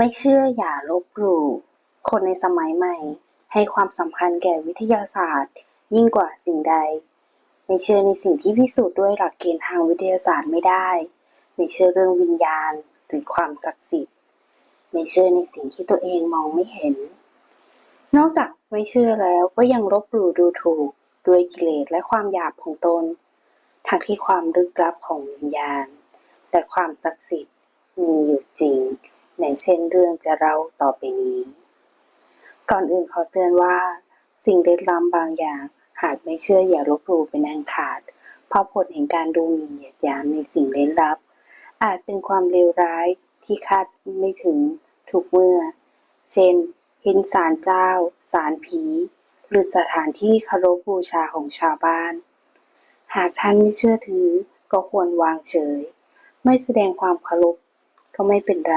ไม่เชื่ออย่าลบหลู่ คนในสมัยใหม่ ให้ความสำคัญแก่วิทยาศาสตร์ ยิ่งกว่าสิ่งใด ไม่เชื่อในสิ่งที่พิสูจน์ด้วยหลักเกณฑ์ทางวิทยาศาสตร์ไม่ได้ ไม่เชื่อเรื่องวิญญาณหรือความศักดิ์สิทธิ์ ไม่เชื่อในสิ่งที่ตัวเองมองไม่เห็น นอกจากไม่เชื่อแล้วก็ยังลบหลู่ดูถูกด้วยกิเลสและความหยาบของตน ทั้งที่ความลึกลับของวิญญาณ และความศักดิ์สิทธิ์มีอยู่จริง อย่างเช่นเรื่องจะเล่าต่อไปนี้ ก่อนอื่นขอเตือนว่า สิ่งเล็ดล้ำบางอย่างหากไม่เชื่ออย่าลบหลู่เป็นอันขาด เพราะผลแห่งการดูหมิ่นเหยียดหยามในสิ่งเล้นลับ อาจเป็นความเลวร้ายที่คาดไม่ถึงทุกเมื่อ เช่น เห็นสารเจ้าสารผี หรือสถานที่เคารพบูชาของชาวบ้าน หากท่านไม่เชื่อถือก็ควรวางเฉย ไม่แสดงความเคารพก็ไม่เป็นไร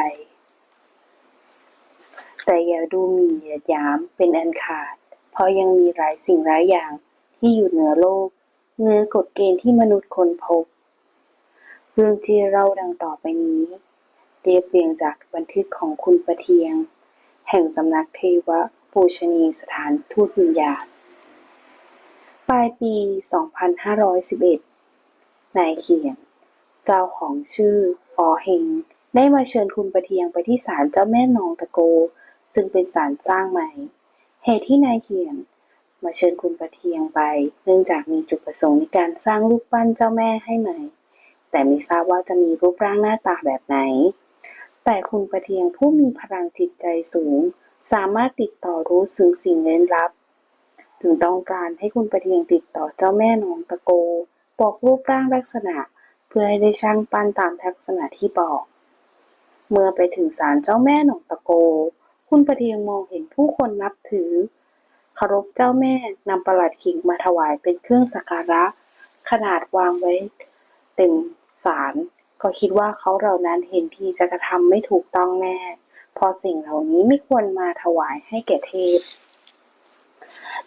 แต่อย่าดูหมิ่นเหยียดหยามเป็นอันขาด เพราะยังมีหลายสิ่งหลายอย่างที่อยู่เหนือโลกเหนือกฎเกณฑ์ที่มนุษย์ค้นพบเรื่องที่เราดังต่อไปนี้เรียบเรียงจากบันทึกของคุณประเทียง แห่งสำนักเทวปูชนีสถานทูตวิญญาณปลายปี 2511 นายเขียน เจ้าของชื่อฟอเฮงได้มาเชิญคุณประเทียงไปที่ศาลเจ้าแม่นองตะโก ซึ่งเป็นศาลสร้างใหม่ เหตุที่นายเขียน มาเชิญคุณประเทียงไป เนื่องจากมีจุดประสงค์ในการสร้างรูปปั้นเจ้าแม่ให้ใหม่ แต่ไม่ทราบว่าจะมีรูปร่างหน้าตาแบบไหน แต่คุณประเทียงผู้มีพลังจิตใจสูง สามารถติดต่อรู้สึงสิ่งเร้นลับ จึงต้องการให้คุณประเทียงติดต่อเจ้าแม่นองตะโก บอกรูปร่างลักษณะ เพื่อให้ได้ช่างปั้นตามลักษณะที่บอก เมื่อไปถึงศาลเจ้าแม่หนองตะโก คุณประเทียงมองเห็นผู้คนนับถือเคารพเจ้าแม่นำประหลัดขิกมาถวายเป็นเครื่องสักการะ ขนาดวางไว้เต็มศาลก็คิดว่าเขาเหล่านั้นเห็นทีจะกระทำไม่ถูกต้องแน่ พอสิ่งเหล่านี้ไม่ควรมาถวายให้แก่เทพ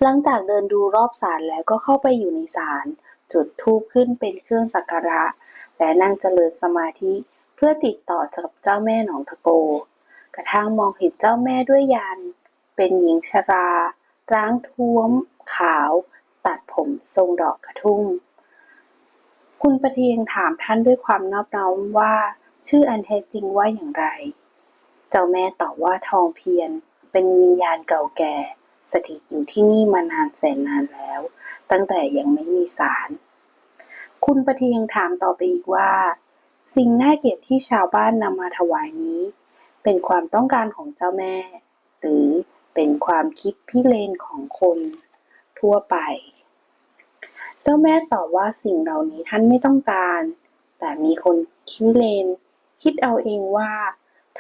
หลังจากเดินดูรอบศาลแล้วก็เข้าไปอยู่ในศาลจุดธูปขึ้นเป็นเครื่องสักการะ และนั่งเจริญสมาธิเพื่อติดต่อกับเจ้าแม่หนองตะโก กระทั่งมองเห็นเจ้าแม่ด้วยยาน เป็นหญิงชรา ร้างท้วม ขาว ตัดผมทรงดอกกระทุ่ม คุณประเทียงถามท่านด้วยความนอบน้อมว่า ชื่ออันแท้จริงว่าอย่างไร เจ้าแม่ตอบว่าทองเพียรเป็นวิญญาณเก่าแก่ สถิตอยู่ที่นี่มานานแสนนานแล้ว ตั้งแต่ยังไม่มีศาลคุณประเทียงถามต่อไปอีกว่า สิ่งน่าเกลียดที่ชาวบ้านนำมาถวายนี้ เป็นความต้องการของเจ้าแม่ หรือเป็นความคิดพิเรนของคนทั่วไป เจ้าแม่ตอบว่าสิ่งเหล่านี้ท่านไม่ต้องการ แต่มีคนคิดเลน คิดเอาเองว่า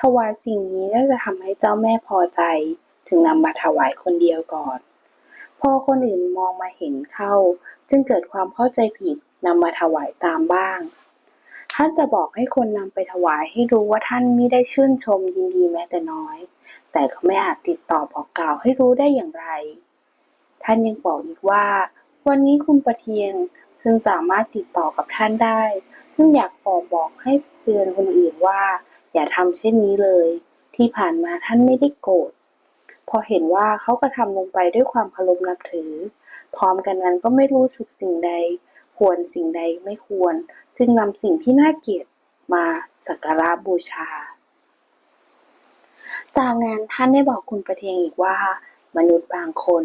ถวายสิ่งนี้น่าจะทำให้เจ้าแม่พอใจ จึงนำมาถวายคนเดียวก่อน พอคนอื่นมองมาเห็นเข้า จึงเกิดความเข้าใจผิดนำมาถวายตามบ้าง ท่านจะบอกให้คนนำไปถวายให้รู้ว่าท่านไม่ได้ชื่นชมยินดีแม้แต่น้อย แต่ก็ไม่อาจติดต่อบอกกล่าวให้รู้ได้อย่างไร ท่านยังบอกอีกว่า วันนี้คุณประเทียงซึ่งสามารถติดต่อกับท่านได้ ซึ่งอยากขอบอกให้เตือนคนอื่นว่า อย่าทำเช่นนี้เลย ที่ผ่านมาท่านไม่ได้โกรธพอเห็นว่าเขากระทำลงไปด้วยความเคารพนับถือ พร้อมกันนั้นก็ไม่รู้สึกสิ่งใด ควรสิ่งใดไม่ควร จึงนำสิ่งที่น่าเกลียดมาสักการะบูชา จากนั้นท่านได้บอกคุณประเทียงอีกว่า มนุษย์บางคน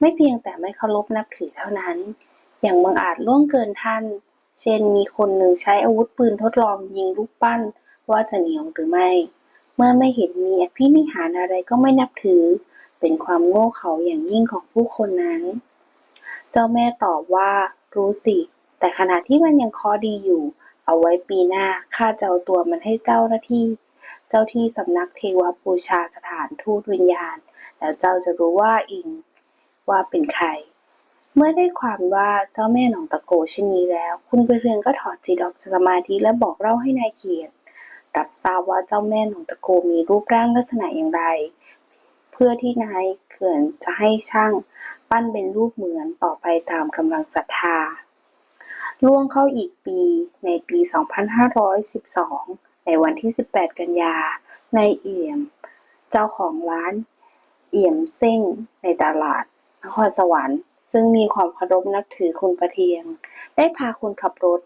ไม่เพียงแต่ไม่เคารพนับถือเท่านั้น อยังบังอาจล่วงเกินท่าน เช่นมีคนหนึ่งใช้อาวุธปืนทดลองยิงลูกปั้นว่าจะเหนียวหรือไม่ เมื่อไม่เห็นมีอภินิหารอะไรก็ไม่นับถือ เป็นความโง่เขลาอย่างยิ่งของผู้คนนั้น เจ้าแม่ตอบว่ารู้สิ แต่ขณะที่มันยังคอดีอยู่ เอาไว้ปีหน้าข้าจะเอาตัวมันให้เจ้าหน้าที่ เจ้าที่สำนักเทวบูชาสถานทูตวิญญาณ แล้วเจ้าจะรู้ว่าอิงว่าเป็นใคร เมื่อได้ความว่าเจ้าแม่หนองตะโกเช่นนี้แล้ว คุณปเทืองก็ถอดจิตออกจากสมาธิและบอกเล่าให้นายเขียนรับทราบว่าเจ้าแม่หนองตะโกมีรูปร่างลักษณะอย่างไร เพื่อที่นายเขื่อนจะให้ช่าง ปั้นเป็นรูปเหมือนต่อไปตามกำลังศรัทธา ล่วงเข้าอีกปีในปี 2512 ในวันที่ 18 กันยา ในเอี่ยม เจ้าของร้าน เอี่ยมเซ้งในตลาดนครสวรรค์ ซึ่งมีความเคารพนับถือคุณประเทียง ได้พาคนขับรถ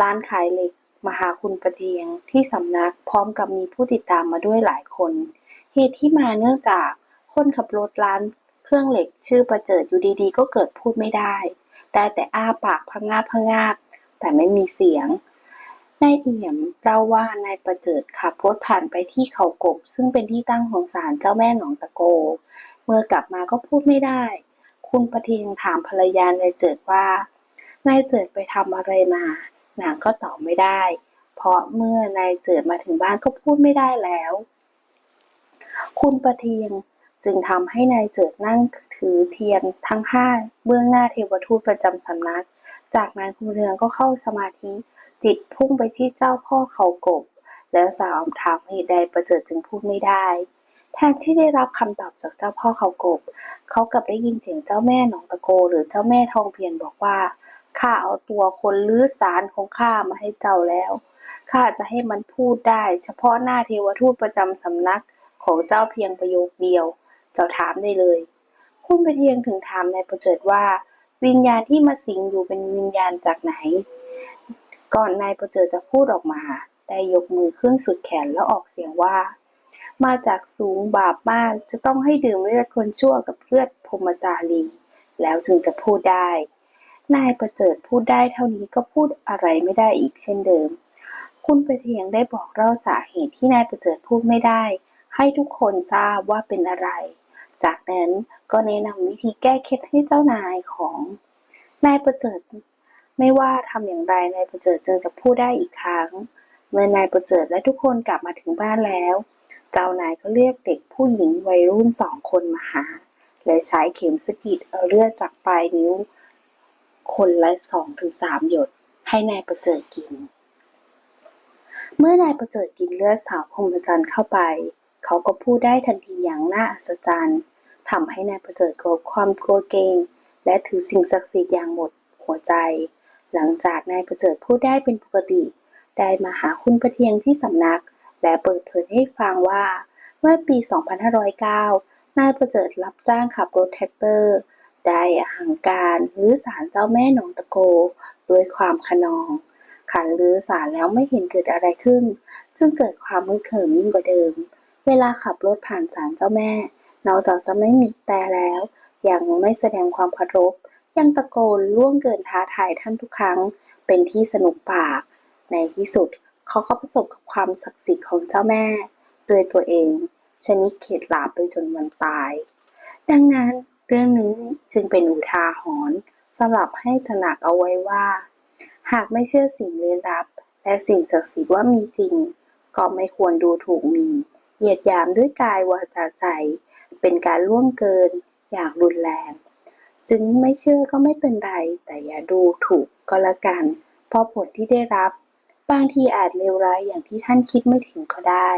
ร้านขายเหล็กมาหาคุณประเทียงที่สำนักพร้อมกับมีผู้ติดตามมาด้วยหลายคน เหตุที่มาเนื่องจากคนขับรถร้าน เครื่องเหล็กชื่อประเจิดอยู่ดีๆ ก็เกิดพูดไม่ได้ ได้แต่อ้าปากพะงาบพะงาบแต่ไม่มีเสียงนายเอี่ยมเล่าว่านายประเจิดขับรถผ่านไปที่เขากบ ซึ่งเป็นที่ตั้งของศาลเจ้าแม่หนองตะโก เมื่อกลับมาก็พูดไม่ได้ คุณประเทียงถามภรรยานายเจิดว่านายเจิดไปทำอะไรมานางก็ตอบไม่ได้ เพราะเมื่อนายเจิดมาถึงบ้านก็พูดไม่ได้แล้ว คุณประเทียง จึงทำให้นายเจิดนั่งถือเทียนทั้งห้าเบื้องหน้าเทวทูตประจำสำนัก จากนั้นคุณเรืองก็เข้าสมาธิ จิตพุ่งไปที่เจ้าพ่อเขากบ แล้วสาวถามเหตุใดประเจิดจึงพูดไม่ได้แทนที่ได้รับคำตอบจากเจ้าพ่อเขากบ เขากลับได้ยินเสียงเจ้าแม่หนองตะโก หรือเจ้าแม่ทองเพียรบอกว่า ข้าเอาตัวคนลื้อสารของข้ามาให้เจ้าแล้ว ข้าจะให้มันพูดได้ เฉพาะหน้าเทวทูตประจำสำนักของเจ้าเพียงประโยคเดียว เจ้าถามได้เลย คุณปเทียงถึงถามนายประเจิดว่า วิญญาณที่มาสิงอยู่เป็นวิญญาณจากไหน ก่อนนายประเจิดจะพูดออกมา ได้ยกมือขึ้นสุดแขนแล้วออกเสียงว่า มาจากสูงบาปมากจะต้องให้ดื่มเลือดคนชั่วกับเลือดพรมจารี แล้วจึงจะพูดได้ นายประเจิดพูดได้เท่านี้ก็พูดอะไรไม่ได้อีกเช่นเดิมคุณประเทียงได้บอกเล่าสาเหตุที่นายประเจิดพูดไม่ได้ ให้ทุกคนทราบว่าเป็นอะไร จากนั้นก็แนะนำวิธีแก้เคล็ดให้เจ้านายของนายประเจิด ไม่ว่าทำอย่างไรนายประเจิดจึงจะพูดได้อีกครั้ง เมื่อนายประเจิดและทุกคนกลับมาถึงบ้านแล้ว เจ้านายก็เรียกเด็กผู้หญิงวัยรุ่นสองคนมาหา และใช้เข็มสกิดเอาเลือดจากปลายนิ้ว คนละสองถึงสามหยดให้นายประเจิดกิน เมื่อนายประเจิดกินเลือดสาวพรหมจันทร์เข้าไป เขาก็พูดได้ทันทีอย่างน่าอัศจรรย์ทำให้นายประเจิดเกิดความกลัวเกรงและถือสิ่งศักดิ์สิทธิ์อย่างหมดหัวใจ หลังจากนายประเจิดพูดได้เป็นปกติ ได้มาหาคุณประเทียงที่สำนัก และเปิดเผยให้ฟังว่า เมื่อปี 2509 นายประเจิดรับจ้างขับรถแท็กเตอร์ ได้หังการหรือสารเจ้าแม่หนองตะโกด้วยความขนอง ขันลือสารแล้วไม่เห็นเกิดอะไรขึ้น จึงเกิดความมึนเขิมยิ่งกว่าเดิม เวลาขับรถผ่านศาลเจ้าแม่ นอกจากจะไม่มีแต่แล้ว ยังไม่แสดงความเคารพยังตะโกนล่วงเกินท้าทายท่านทุกครั้ง เป็นที่สนุกปาก ในที่สุดเขาก็ประสบกับความศักดิ์สิทธิ์ของเจ้าแม่ ด้วยตัวเอง ชนิดเข็ดหลาบไปจนวันตาย ดังนั้นเรื่องนี้จึงเป็นอุทาหรณ์สำหรับให้ตระหนักเอาไว้ว่า หากไม่เชื่อสิ่งลี้ลับ และสิ่งศักดิ์สิทธิ์ว่ามีจริง ก็ไม่ควรดูถูกมี เหยียดหยามด้วยกายวาจาใจ เป็นการล่วงเกิน อย่างรุนแรงจึงไม่เชื่อก็ไม่เป็นไร แต่อย่าดูถูกก็แล้วกัน เพราะผลที่ได้รับ บางทีอาจเลวร้ายอย่างที่ท่านคิดไม่ถึงก็ได้